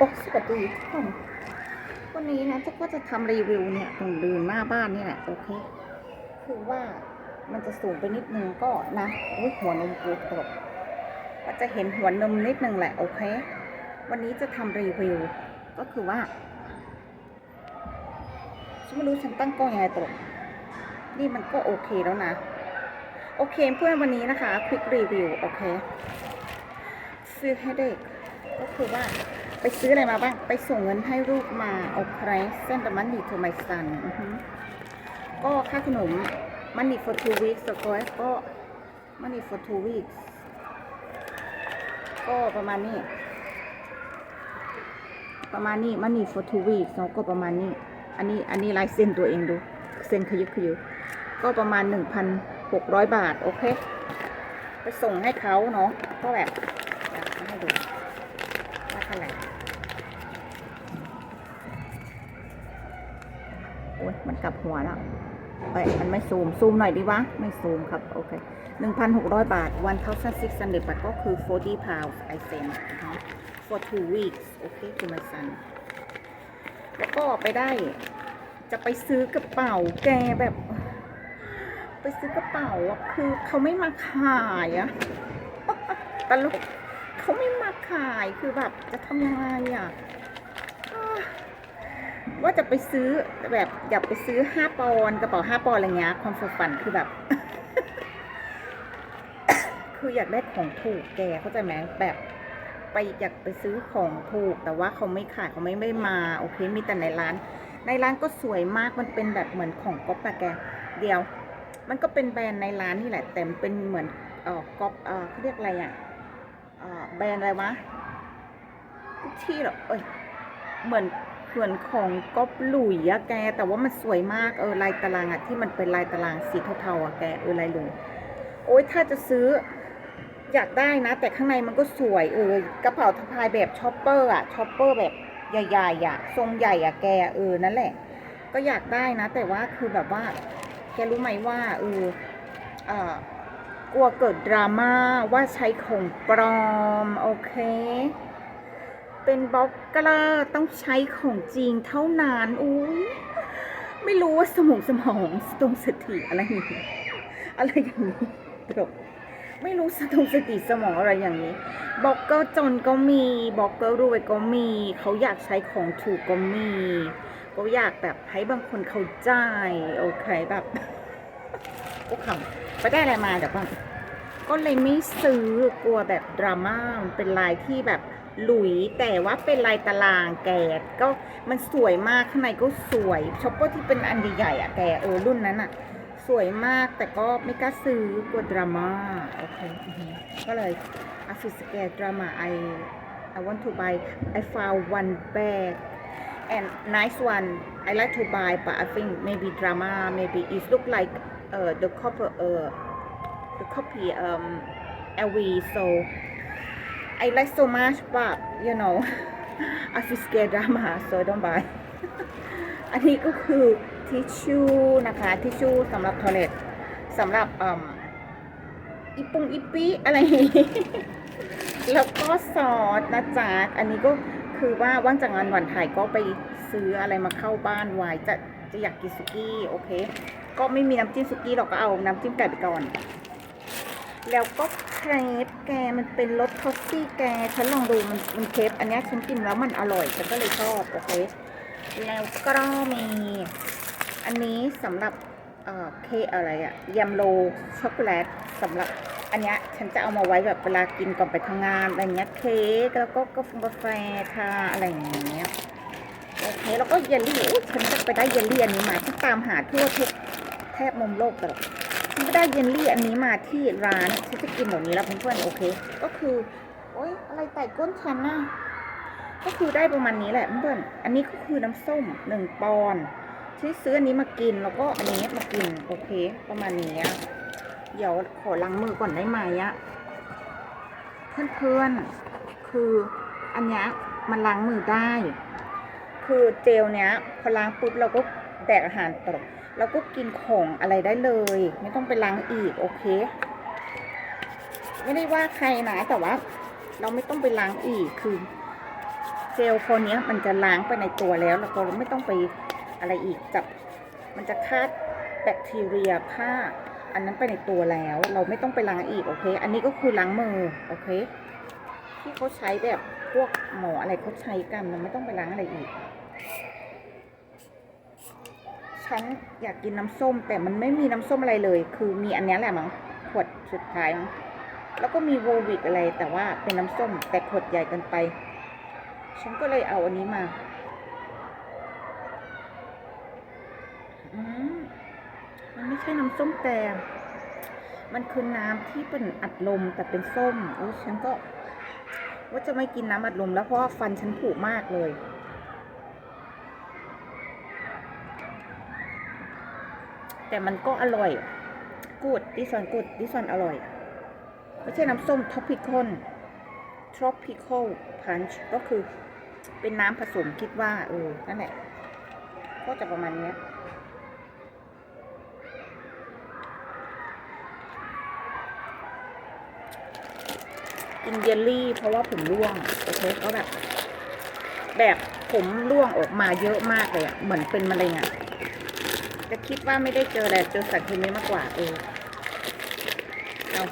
โอ้สวัสดีทุกคนวันนี้นะจะก็จะทำรีวิวเนี่ยตรงเดินหน้าบ้านนี่แหละโอเค คือว่ามันจะสูงไปนิดนึงก็นะอุ้ยหัวนมกูตกก็จะเห็นหัวนมนิดนึงแหละโอเค วันนี้จะทำรีวิว ก็คือว่าฉันไม่รู้ฉันตั้งกล้องยังไงตกนี่มันก็โอเคแล้วนะ โอเคเพื่อนวันนี้นะคะคลิกรีวิวโอเคซื้อให้เด็กก็คือว่า ไปซื้ออะไรมาบ้าง ไปส่งเงินให้ลูกมาโอเคเส้นแต่มันนี่ทูไมซันก็ค่าขนมมันนี่ for two weeks แล้วก็ก็มันนี่ for two weeks ก็ประมาณนี้ ประมาณนี้มันนี่ for two weeks เนาะก็ประมาณนี้ อันนี้อันนี้ลายเซ็นตัวเองดูเซ็นขยึกขยึกก็ประมาณ1,600บาท โอเค ไปส่งให้เขาเนาะก็แบบอยากจะให้ดูว่าเท่า ไหร่โอ้ยมันกลับหัวแล้วเอ้ยมันไม่ซูม ซูมหน่อยดีวะ ไม่ซูมครับ โอเค1,600บาท1,600บาทก็คือ 40 pounds I sent นะคะ for two weeks โอเค to my son แล้วก็ไปได้ จะไปซื้อกระเป๋าแกแบบ ไปซื้อกระเป๋าอะคือเขาไม่มาขายอะตลก เขาไม่มาขายคือแบบจะทำยังไงอะอ่าว่าจะไปซื้อแบบอยากไปซื้อห้าปอนกระเป๋าห้าปอนอะไรเงี้ยความฝฝันคือแบบ คืออยากได้ของถูกแกเข้าใจไหมแบบไปอยากไปซื้อของถูก แต่ว่าเขาไม่ขายเขาไม่ไม่มา โอเคมีแต่ในร้าน ในร้านก็สวยมากมันเป็นแบบเหมือนของก๊อปอะแก เดียว มันก็เป็นแบรนด์ในร้านนี่แหละแต่เป็นเหมือนเออก๊อปเออเขาเรียกอะไรอะ แบรนด์อะไรวะกุชชี่เหรอเอ้ยเหมือนเหมือนของก๊อปหลุยอะแก แต่ว่ามันสวยมากเออลายตารางอะที่มันเป็นลายตารางสีเทาๆอะแกเออลายหลุยโอ้ยถ้าจะซื้ออยากได้นะ แต่ข้างในมันก็สวยเออกระเป๋าสะพายแบบช็อปเปอร์อะช็อปเปอร์แบบใหญ่ๆอะทรงใหญ่อะแกเออนั่นแหละ ก็อยากได้นะ แต่ว่าคือแบบว่า แกรู้ไหมว่าเออเอ่อ กลัวเกิดดราม่าว่าใช้ของปลอม โอเค เป็นบล็อกเกอร์ต้องใช้ของจริงเท่านั้นอุ้ยไม่รู้ว่าสมองสมองสตรงสติอะไรอย่างนี้อะไรอย่างนี้ตลกไม่รู้สตรงสติสมองอะไรอย่างนี้บล็อกเกอร์จนก็มีบล็อกเกอร์รวยก็มี เขาอยากใช้ของถูกก็มี ก็อยากแบบให้บางคนเข้าใจ โอเคแบบ ก็ขำไปได้อะไรมาเดี๋ยวก่อนก็เลยไม่ซื้อกลัวแบบดราม่าเป็นลายที่แบบหลุยแต่ว่าเป็นลายตารางแกก็มันสวยมากข้างในก็สวยช็อปเปอร์ที่เป็นอันใหญ่ๆอะแกเออรุ่นนั้นอะ สวยมากแต่ก็ไม่กล้าซื้อกลัวดราม่าโอเคก็เลยอาฟิสแกดราม่า I I want to buy I found one bag and nice one I like to buy but I think maybe drama maybe it look like uh, the copper uh, the copy um LV so I like so much but you know I feel scared drama so don't buy อันนี้ก็คือทิชชู่นะคะทิชชู่สำหรับทอเลตสำหรับอืมอีปุงอีปีอะไรอย่แล้วก็ซอสนะจ๊ะอันนี้ก็คือว่าว่างจากงานวันถ่ายก็ไปซื้ออะไรมาเข้าบ้านไว้จะ จะอยากกินสุกี้โอเค ก็ไม่มีน้ำจิ้มสุกี้หรอกก็เอาน้ำจิ้มไก่ไปก่อน แล้วก็เครปแกมันเป็นรสทอฟฟี่แกฉันลองดูมันมันเครปอันนี้ฉันกินแล้วมันอร่อยฉันก็เลยชอบโอเค แล้วก็มีอันนี้สำหรับเอ่อเคอะไรอะยำโลช็อกโกแลตสำหรับอันนี้ฉันจะเอามาไว้แบบเวลากินก่อนไปทำงานอะไรเงี้ยเค้กแล้วก็กาแฟกาแฟชาอะไรอย่างเงี้ย เคแล้วก็เยลลี่อุ๊ยฉันจะไปได้เยลลี่อันนี้มาฉันตามหาทั่วทุกแทบมุมโลกตลอดฉันไปได้เยลลี่อันนี้มาที่ร้านฉันจะกินแบบนี้แล้วเพื่อนๆโอเค ก็คือโอ๊ยอะไรไต่ก้นฉันน่ะก็คือได้ประมาณนี้แหละเพื่อนอันนี้ก็คือน้ำส้มหนึ่งปอนด์ที่ซื้ออันนี้มากินแล้วก็อันนี้มากินโอเค ประมาณนี้เดี๋ยวขอล้างมือก่อนได้ไหมอะเพื่อนๆคืออันนี้มันล้างมือได้ คือเจลเนี้ยพอล้างปุ๊บเราก็แดกอาหารตกเราก็กินของอะไรได้เลย ไม่ต้องไปล้างอีกโอเค ไม่ได้ว่าใครนะแต่ว่า เราไม่ต้องไปล้างอีกคือ เจลคนนี้ยมันจะล้างไปในตัวแล้วแล้วก็ไม่ต้องไปอะไรอีกจับ มันจะฆ่าแบคทีเรียฆ่าอันนั้นไปในตัวแล้ว เราไม่ต้องไปล้างอีกโอเค อันนี้ก็คือล้างมือโอเค ที่เขาใช้แบบ พวกหมออะไรเขาใช้กันเราไม่ต้องไปล้างอะไรอีก ฉันอยากกินน้ำส้ม แต่มันไม่มีน้ำส้มอะไรเลย คือมีอันนี้แหละมั้งขวดสุดท้ายมั้งแล้วก็มีโววิกอะไร แต่ว่าเป็นน้ำส้ม แต่ขวดใหญ่เกินไป ฉันก็เลยเอาอันนี้มาอืมมันไม่ใช่น้ำส้มแต่มันคือน้ำที่เป็นอัดลมแต่เป็นส้มโอ้ฉันก็ ว่าจะไม่กินน้ำอัดลมแล้วเพราะฟันฉันผุมากเลย แต่มันก็อร่อย กูดดิซอนกูดดิซอนอร่อย ไม่ใช่น้ำส้ม tropical tropical punch ก็คือเป็นน้ำผสมคิดว่า เออ นั่นแหละ ก็จะประมาณนี้ กินเยลลี่ เพราะว่าผมร่วงโอเคก็แบบ แบบผมร่วงออกมาเยอะมากเลยอะเหมือนเป็นมะเร็งอะจะคิดว่าไม่ได้เจอแหละเจอสารเคมีมากกว่าเออเอา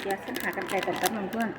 เดี๋ยวฉันหากันไกลก่อนแป๊บนึงเพื่อน